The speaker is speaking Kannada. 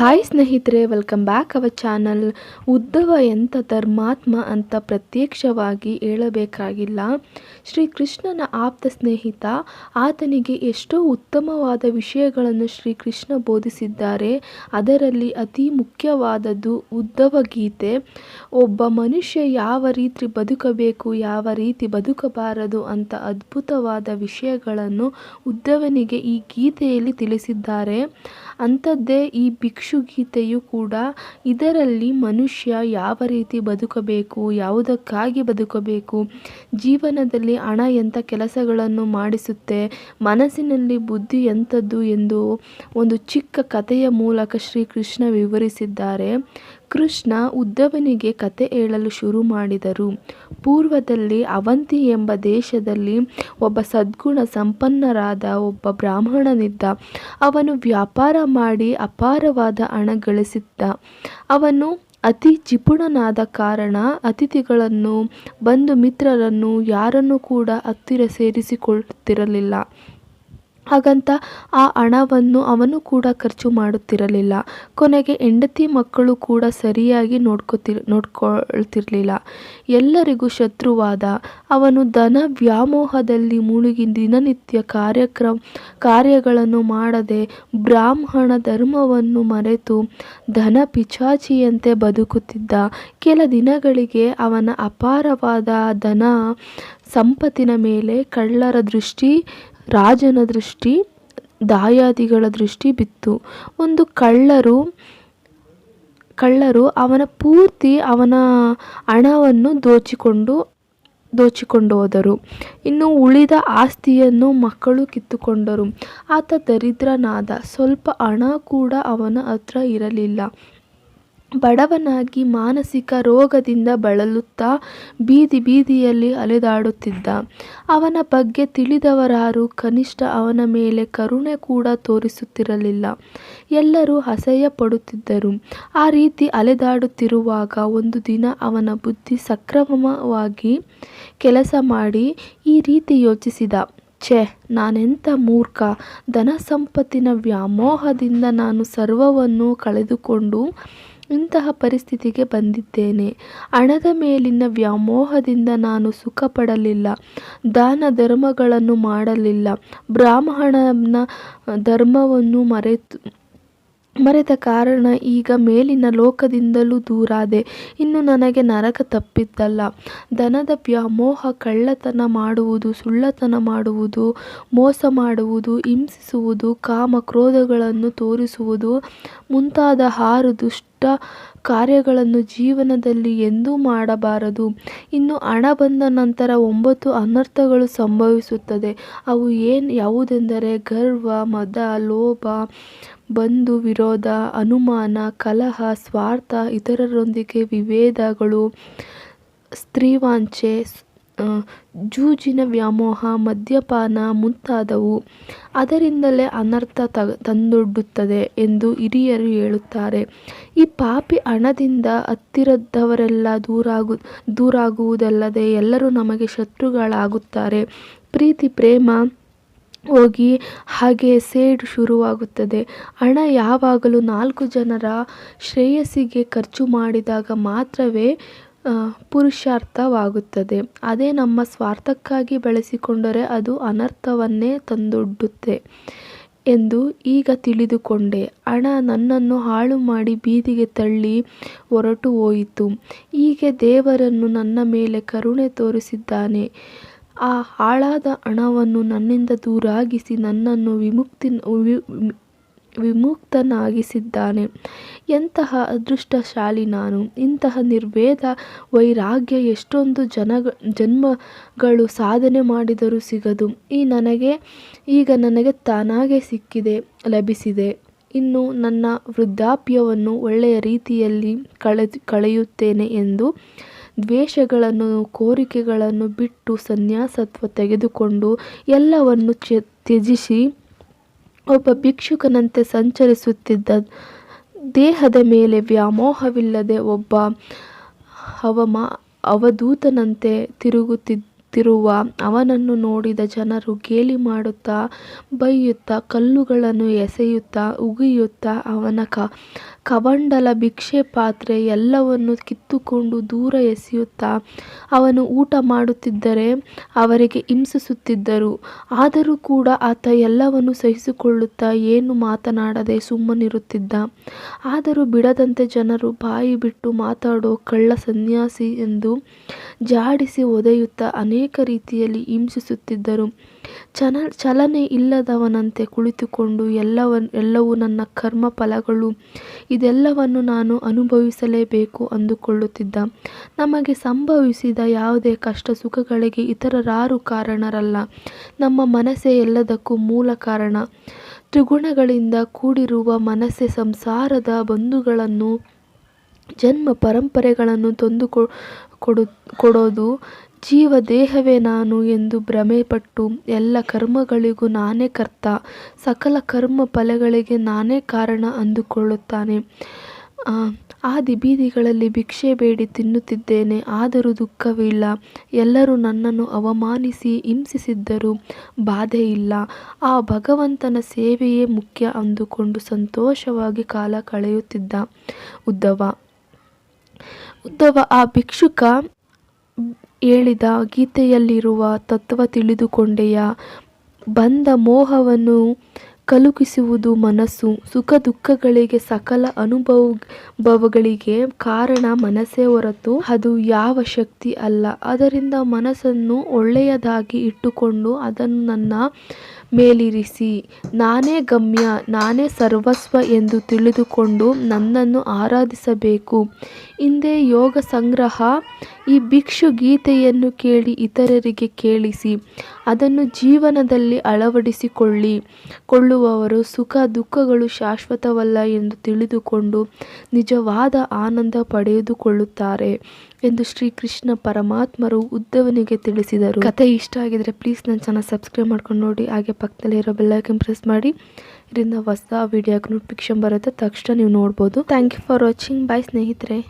ಹಾಯ್ ಸ್ನೇಹಿತರೆ ವೆಲ್ಕಮ್ ಬ್ಯಾಕ್ ಅವರ್ ಚಾನಲ್ ಉದ್ದವ ಎಂಥ ಧರ್ಮಾತ್ಮ ಅಂತ ಪ್ರತ್ಯಕ್ಷವಾಗಿ ಹೇಳಬೇಕಾಗಿಲ್ಲ. ಶ್ರೀಕೃಷ್ಣನ ಆಪ್ತ ಸ್ನೇಹಿತ, ಆತನಿಗೆ ಎಷ್ಟೋ ಉತ್ತಮವಾದ ವಿಷಯಗಳನ್ನು ಶ್ರೀಕೃಷ್ಣ ಬೋಧಿಸಿದ್ದಾರೆ. ಅದರಲ್ಲಿ ಅತಿ ಮುಖ್ಯವಾದದ್ದು ಉದ್ದವ ಗೀತೆ. ಒಬ್ಬ ಮನುಷ್ಯ ಯಾವ ರೀತಿ ಬದುಕಬೇಕು, ಯಾವ ರೀತಿ ಬದುಕಬಾರದು ಅಂತ ಅದ್ಭುತವಾದ ವಿಷಯಗಳನ್ನು ಉದ್ದವನಿಗೆ ಈ ಗೀತೆಯಲ್ಲಿ ತಿಳಿಸಿದ್ದಾರೆ. ಅಂಥದ್ದೇ ಈ ಭಿಕ್ಷು ಗೀತೆಯು ಕೂಡ ಇದರಲ್ಲಿ ಮನುಷ್ಯ ಯಾವ ರೀತಿ ಬದುಕಬೇಕು, ಯಾವುದಕ್ಕಾಗಿ ಬದುಕಬೇಕು, ಜೀವನದಲ್ಲಿ ಹಣ ಎಂಥ ಕೆಲಸಗಳನ್ನು ಮಾಡಿಸುತ್ತೆ, ಮನಸ್ಸಿನಲ್ಲಿ ಬುದ್ಧಿ ಎಂಥದ್ದು ಎಂದು ಒಂದು ಚಿಕ್ಕ ಕಥೆಯ ಮೂಲಕ ಶ್ರೀಕೃಷ್ಣ ವಿವರಿಸಿದ್ದಾರೆ. ಕೃಷ್ಣ ಉದ್ದವನಿಗೆ ಕತೆ ಹೇಳಲು ಶುರು ಮಾಡಿದರು. ಪೂರ್ವದಲ್ಲಿ ಅವಂತಿ ಎಂಬ ದೇಶದಲ್ಲಿ ಒಬ್ಬ ಸದ್ಗುಣ ಸಂಪನ್ನರಾದ ಒಬ್ಬ ಬ್ರಾಹ್ಮಣನಿದ್ದ. ಅವನು ವ್ಯಾಪಾರ ಮಾಡಿ ಅಪಾರವಾದ ಹಣ ಗಳಿಸಿದ್ದ. ಅವನು ಅತಿ ಜಿಪುಣನಾದ ಕಾರಣ ಅತಿಥಿಗಳನ್ನು, ಬಂಧು ಮಿತ್ರರನ್ನು ಯಾರನ್ನು ಕೂಡ ಹತ್ತಿರ ಸೇರಿಸಿಕೊಳ್ಳುತ್ತಿರಲಿಲ್ಲ ಹಾಗಂತ ಆ ಹಣವನ್ನು ಅವನು ಕೂಡ ಖರ್ಚು ಮಾಡುತ್ತಿರಲಿಲ್ಲ. ಕೊನೆಗೆ ಹೆಂಡತಿ ಮಕ್ಕಳು ಕೂಡ ಸರಿಯಾಗಿ ನೋಡ್ಕೊತಿರ್, ನೋಡ್ಕೊಳ್ತಿರಲಿಲ್ಲ. ಎಲ್ಲರಿಗೂ ಶತ್ರುವಾದ. ಅವನು ಧನ ವ್ಯಾಮೋಹದಲ್ಲಿ ಮುಳುಗಿ ದಿನನಿತ್ಯ ಕಾರ್ಯಕ್ರಮ, ಕಾರ್ಯಗಳನ್ನು ಮಾಡದೆ ಬ್ರಾಹ್ಮಣ ಧರ್ಮವನ್ನು ಮರೆತು ಧನ ಪಿಚಾಚಿಯಂತೆ ಬದುಕುತ್ತಿದ್ದ. ಕೆಲ ದಿನಗಳಿಗೆ ಅವನ ಅಪಾರವಾದ ಧನ ಸಂಪತ್ತಿನ ಮೇಲೆ ಕಳ್ಳರ ದೃಷ್ಟಿ ರಾಜನ ದೃಷ್ಟಿ, ದಾಯಾದಿಗಳ ದೃಷ್ಟಿ ಬಿತ್ತು. ಒಂದು ಕಳ್ಳರು ಕಳ್ಳರು ಅವನ ಪೂರ್ತಿ ಅವನ ಹಣವನ್ನು ದೋಚಿಕೊಂಡು ದೋಚಿಕೊಂಡು ಹೋದರು. ಇನ್ನು ಉಳಿದ ಆಸ್ತಿಯನ್ನು ಮಕ್ಕಳು ಕಿತ್ತುಕೊಂಡರು. ಆತ ದರಿದ್ರನಾದ, ಸ್ವಲ್ಪ ಹಣ ಕೂಡ ಅವನ ಹತ್ರ ಇರಲಿಲ್ಲ. ಬಡವನಾಗಿ ಮಾನಸಿಕ ರೋಗದಿಂದ ಬಳಲುತ್ತಾ ಬೀದಿ ಬೀದಿಯಲ್ಲಿ ಅಲೆದಾಡುತ್ತಿದ್ದ. ಅವನ ಬಗ್ಗೆ ತಿಳಿದವರಾರು ಕನಿಷ್ಠ ಅವನ ಮೇಲೆ ಕರುಣೆ ಕೂಡ ತೋರಿಸುತ್ತಿರಲಿಲ್ಲ. ಎಲ್ಲರೂ ಅಸಹ್ಯ ಪಡುತ್ತಿದ್ದರು ಆ ರೀತಿ ಅಲೆದಾಡುತ್ತಿರುವಾಗ ಒಂದು ದಿನ ಅವನ ಬುದ್ಧಿ ಸಕ್ರಮವಾಗಿ ಕೆಲಸ ಮಾಡಿ ಈ ರೀತಿ ಯೋಚಿಸಿದ. ಛೆ, ನಾನೆಂಥ ಮೂರ್ಖ. ಧನ ಸಂಪತ್ತಿನ ವ್ಯಾಮೋಹದಿಂದ ನಾನು ಸರ್ವವನ್ನು ಕಳೆದುಕೊಂಡು ಇಂತಹ ಪರಿಸ್ಥಿತಿಗೆ ಬಂದಿದ್ದೇನೆ. ಹಣದ ಮೇಲಿನ ವ್ಯಾಮೋಹದಿಂದ ನಾನು ಸುಖ ಪಡಲಿಲ್ಲ ದಾನ ಧರ್ಮಗಳನ್ನು ಮಾಡಲಿಲ್ಲ. ಬ್ರಾಹ್ಮಣನ ಧರ್ಮವನ್ನು ಮರೆತು ಮರೆತ ಕಾರಣ ಈಗ ಮೇಲಿನ ಲೋಕದಿಂದಲೂ ದೂರಾದೆ. ಇನ್ನು ನನಗೆ ನರಕ ತಪ್ಪಿದ್ದಲ್ಲ. ಧನದ ವ್ಯಾಮೋಹ ಕಳ್ಳತನ ಮಾಡುವುದು, ಸುಳ್ಳತನ ಮಾಡುವುದು, ಮೋಸ ಮಾಡುವುದು, ಹಿಂಸಿಸುವುದು, ಕಾಮ, ಕ್ರೋಧಗಳನ್ನು ತೋರಿಸುವುದು, ಮುಂತಾದ ಹಾರು ದುಷ್ಟ ಕಾರ್ಯಗಳನ್ನು ಜೀವನದಲ್ಲಿ ಎಂದೂ ಮಾಡಬಾರದು. ಇನ್ನು ಹಣ ಬಂದ ನಂತರ ಒಂಬತ್ತು ಅನರ್ಥಗಳು ಸಂಭವಿಸುತ್ತದೆ. ಅವು ಏನು ಯಾವುದೆಂದರೆ ಗರ್ವ, ಮದ, ಲೋಭ, ಬಂಧು, ವಿರೋಧ, ಅನುಮಾನ, ಕಲಹ, ಸ್ವಾರ್ಥ, ಇತರರೊಂದಿಗೆ ವಿಭೇದಗಳು, ಸ್ತ್ರೀವಾಂಛೆ ಜೂಜಿನ ವ್ಯಾಮೋಹ, ಮದ್ಯಪಾನ ಮುಂತಾದವು ಅದರಿಂದಲೇ ಅನರ್ಥ ತ, ತಂದೊಡ್ಡುತ್ತದೆ ಎಂದು ಹಿರಿಯರು ಹೇಳುತ್ತಾರೆ. ಈ ಪಾಪಿ ಹಣದಿಂದ ಹತ್ತಿರದವರೆಲ್ಲ ದೂರಾಗು, ದೂರಾಗುವುದಲ್ಲದೆ ಎಲ್ಲರೂ ನಮಗೆ ಶತ್ರುಗಳಾಗುತ್ತಾರೆ. ಪ್ರೀತಿ, ಪ್ರೇಮ ಹೋಗಿ ಹಾಗೆ ಸೇಡು ಶುರುವಾಗುತ್ತದೆ. ಹಣ ಯಾವಾಗಲೂ ನಾಲ್ಕು ಜನರ ಶ್ರೇಯಸ್ಸಿಗೆ ಖರ್ಚು ಮಾಡಿದಾಗ ಮಾತ್ರವೇ ಪುರುಷಾರ್ಥವಾಗುತ್ತದೆ. ಅದೇ ನಮ್ಮ ಸ್ವಾರ್ಥಕ್ಕಾಗಿ ಬಳಸಿಕೊಂಡರೆ ಅದು ಅನರ್ಥವನ್ನೇ ತಂದೊಡ್ಡುತ್ತೆ ಎಂದು ಈಗ ತಿಳಿದುಕೊಂಡೆ. ಹಣ ನನ್ನನ್ನು ಹಾಳು ಮಾಡಿ ಬೀದಿಗೆ ತಳ್ಳಿ ಹೊರಟು ಹೋಯಿತು. ಹೀಗೆ ದೇವರನ್ನು ನನ್ನ ಮೇಲೆ ಕರುಣೆ ತೋರಿಸಿದ್ದಾನೆ. ಆ ಹಾಳಾದ ಹಣವನ್ನು ನನ್ನಿಂದ ದೂರಾಗಿಸಿ ನನ್ನನ್ನು ವಿಮುಕ್ತಿ ವಿಮುಕ್ತನಾಗಿಸಿದ್ದಾನೆ. ಎಂತಹ ಅದೃಷ್ಟಶಾಲಿ ನಾನು. ಇಂತಹ ನಿರ್ವೇದ ವೈರಾಗ್ಯ ಎಷ್ಟೊಂದು ಜನ, ಜನ್ಮಗಳು ಸಾಧನೆ ಮಾಡಿದರೂ ಸಿಗದು, ಈ ನನಗೆ, ಈಗ ನನಗೆ ತಾನಾಗೆ ಸಿಕ್ಕಿದೆ, ಲಭಿಸಿದೆ. ಇನ್ನು ನನ್ನ ವೃದ್ಧಾಪ್ಯವನ್ನು ಒಳ್ಳೆಯ ರೀತಿಯಲ್ಲಿ ಕಳೆದು, ಕಳೆಯುತ್ತೇನೆ ಎಂದು ದ್ವೇಷಗಳನ್ನು, ಕೋರಿಕೆಗಳನ್ನು ಬಿಟ್ಟು ಸನ್ಯಾಸತ್ವ ತೆಗೆದುಕೊಂಡು ಎಲ್ಲವನ್ನು ತ್ಯಜಿಸಿ ಒಬ್ಬ ಭಿಕ್ಷುಕನಂತೆ ಸಂಚರಿಸುತ್ತಿದ್ದ ದೇಹದ ಮೇಲೆ ವ್ಯಾಮೋಹವಿಲ್ಲದೆ ಒಬ್ಬ ಅವಮ, ಅವಧೂತನಂತೆ ತಿರುಗುತ್ತಿರುವ ಅವನನ್ನು ನೋಡಿದ ಜನರು ಗೇಲಿ ಮಾಡುತ್ತಾ, ಬೈಯುತ್ತಾ, ಕಲ್ಲುಗಳನ್ನು ಎಸೆಯುತ್ತಾ, ಉಗಿಯುತ್ತಾ ಅವನ ಕ ಕಮಂಡಲ ಭಿಕ್ಷೆ ಪಾತ್ರೆ ಎಲ್ಲವನ್ನು ಕಿತ್ತುಕೊಂಡು ದೂರ ಎಸೆಯುತ್ತಾ ಅವನು ಊಟ ಮಾಡುತ್ತಿದ್ದರೆ ಅವರಿಗೆ ಹಿಂಸಿಸುತ್ತಿದ್ದರು. ಆದರೂ ಕೂಡ ಆತ ಎಲ್ಲವನ್ನು ಸಹಿಸಿಕೊಳ್ಳುತ್ತಾ ಏನು ಮಾತನಾಡದೆ ಸುಮ್ಮನಿರುತ್ತಿದ್ದ. ಆದರೂ ಬಿಡದಂತೆ ಜನರು ಬಾಯಿ ಬಿಟ್ಟು ಮಾತಾಡೋ ಕಳ್ಳ ಸನ್ಯಾಸಿ ಎಂದು ಜಾಡಿಸಿ ಒದೆಯುತ್ತಾ ಅನೇಕ ರೀತಿಯಲ್ಲಿ ಹಿಂಸಿಸುತ್ತಿದ್ದರು. ಚನ, ಚಲನೆ ಇಲ್ಲದವನಂತೆ ಕುಳಿತುಕೊಂಡು ಎಲ್ಲವ ಎಲ್ಲವೂ ನನ್ನ ಕರ್ಮ ಫಲಗಳು ಇದೆಲ್ಲವನ್ನು ನಾನು ಅನುಭವಿಸಲೇಬೇಕು ಅಂದುಕೊಳ್ಳುತ್ತಿದ್ದ. ನಮಗೆ ಸಂಭವಿಸಿದ ಯಾವುದೇ ಕಷ್ಟ ಸುಖಗಳಿಗೆ ಇತರರಾರು ಕಾರಣರಲ್ಲ. ನಮ್ಮ ಮನಸ್ಸೇ ಎಲ್ಲದಕ್ಕೂ ಮೂಲ ಕಾರಣ. ತ್ರಿಗುಣಗಳಿಂದ ಕೂಡಿರುವ ಮನಸ್ಸೇ ಸಂಸಾರದ ಬಂಧುಗಳನ್ನು, ಜನ್ಮ ಪರಂಪರೆಗಳನ್ನು ತಂದುಕೊ ಕೊಡು, ಕೊಡೋದು. ಜೀವ ದೇಹವೇ ನಾನು ಎಂದು ಭ್ರಮೆಪಟ್ಟು ಎಲ್ಲ ಕರ್ಮಗಳಿಗೂ ನಾನೇ ಕರ್ತ. ಸಕಲ ಕರ್ಮ ಫಲಗಳಿಗೆ ನಾನೇ ಕಾರಣ ಅಂದುಕೊಳ್ಳುತ್ತಾನೆ. ಆದಿ ಬೀದಿಗಳಲ್ಲಿ ಭಿಕ್ಷೆ ಬೇಡಿ ತಿನ್ನುತ್ತಿದ್ದೇನೆ, ಆದರೂ ದುಃಖವಿಲ್ಲ ಎಲ್ಲರೂ ನನ್ನನ್ನು ಅವಮಾನಿಸಿ ಹಿಂಸಿಸಿದ್ದರೂ ಬಾಧೆ ಇಲ್ಲ. ಆ ಭಗವಂತನ ಸೇವೆಯೇ ಮುಖ್ಯ ಅಂದುಕೊಂಡು ಸಂತೋಷವಾಗಿ ಕಾಲ ಕಳೆಯುತ್ತಿದ್ದ ಉದ್ದವ. ಉದ್ದವ, ಆ ಭಿಕ್ಷುಕ ಹೇಳಿದ ಗೀತೆಯಲ್ಲಿರುವ ತತ್ವ ತಿಳಿದುಕೊಂಡೆಯಾ? ಬಂದ ಮೋಹವನ್ನು ಕಲುಕಿಸುವುದು ಮನಸ್ಸು ಸುಖ ದುಃಖಗಳಿಗೆ ಸಕಲ ಅನುಭವಗಳಿಗೆ ಕಾರಣ ಮನಸ್ಸೇ ಹೊರತು ಅದು ಯಾವ ಶಕ್ತಿ ಅಲ್ಲ. ಅದರಿಂದ ಮನಸ್ಸನ್ನು ಒಳ್ಳೆಯದಾಗಿ ಇಟ್ಟುಕೊಂಡು ಅದನ್ನು ನನ್ನ ಮೇಲಿರಿಸಿ. ನಾನೇ ಗಮ್ಯ, ನಾನೇ ಸರ್ವಸ್ವ ಎಂದು ತಿಳಿದುಕೊಂಡು ನನ್ನನ್ನು ಆರಾಧಿಸಬೇಕು. ಹಿಂದೆ ಯೋಗ ಸಂಗ್ರಹ, ಈ ಭಿಕ್ಷು ಗೀತೆಯನ್ನು ಕೇಳಿ ಇತರರಿಗೆ ಕೇಳಿಸಿ, ಅದನ್ನು ಜೀವನದಲ್ಲಿ ಅಳವಡಿಸಿಕೊಳ್ಳಿ ಕೊಳ್ಳುವವರು ಸುಖ ದುಃಖಗಳು ಶಾಶ್ವತವಲ್ಲ ಎಂದು ತಿಳಿದುಕೊಂಡು ನಿಜವಾದ ಆನಂದ ಪಡೆದುಕೊಳ್ಳುತ್ತಾರೆ ಎಂದು ಶ್ರೀಕೃಷ್ಣ ಪರಮಾತ್ಮರು ಉದ್ದವನಿಗೆ ತಿಳಿಸಿದರು. ಕತೆ ಇಷ್ಟ ಆಗಿದ್ರೆ ಪ್ಲೀಸ್ ನನ್ನ ಚಾನಲ್ ಸಬ್ಸ್ಕ್ರೈಬ್ ಮಾಡ್ಕೊಂಡು ನೋಡಿ. ಹಾಗೆ ಪಕ್ಕದಲ್ಲಿರೋ ಬೆಲ್ಲೈಕನ್ ಪ್ರೆಸ್ ಮಾಡಿ. ಇದರಿಂದ ಹೊಸ ವಿಡಿಯೋಗೆ ನೋಟಿಫಿಕೇಶನ್ ಬರುತ್ತೆ. ತಕ್ಷಣ ನೀವು ನೋಡ್ಬೋದು. Thank you for watching bye ಸ್ನೇಹಿತರೆ.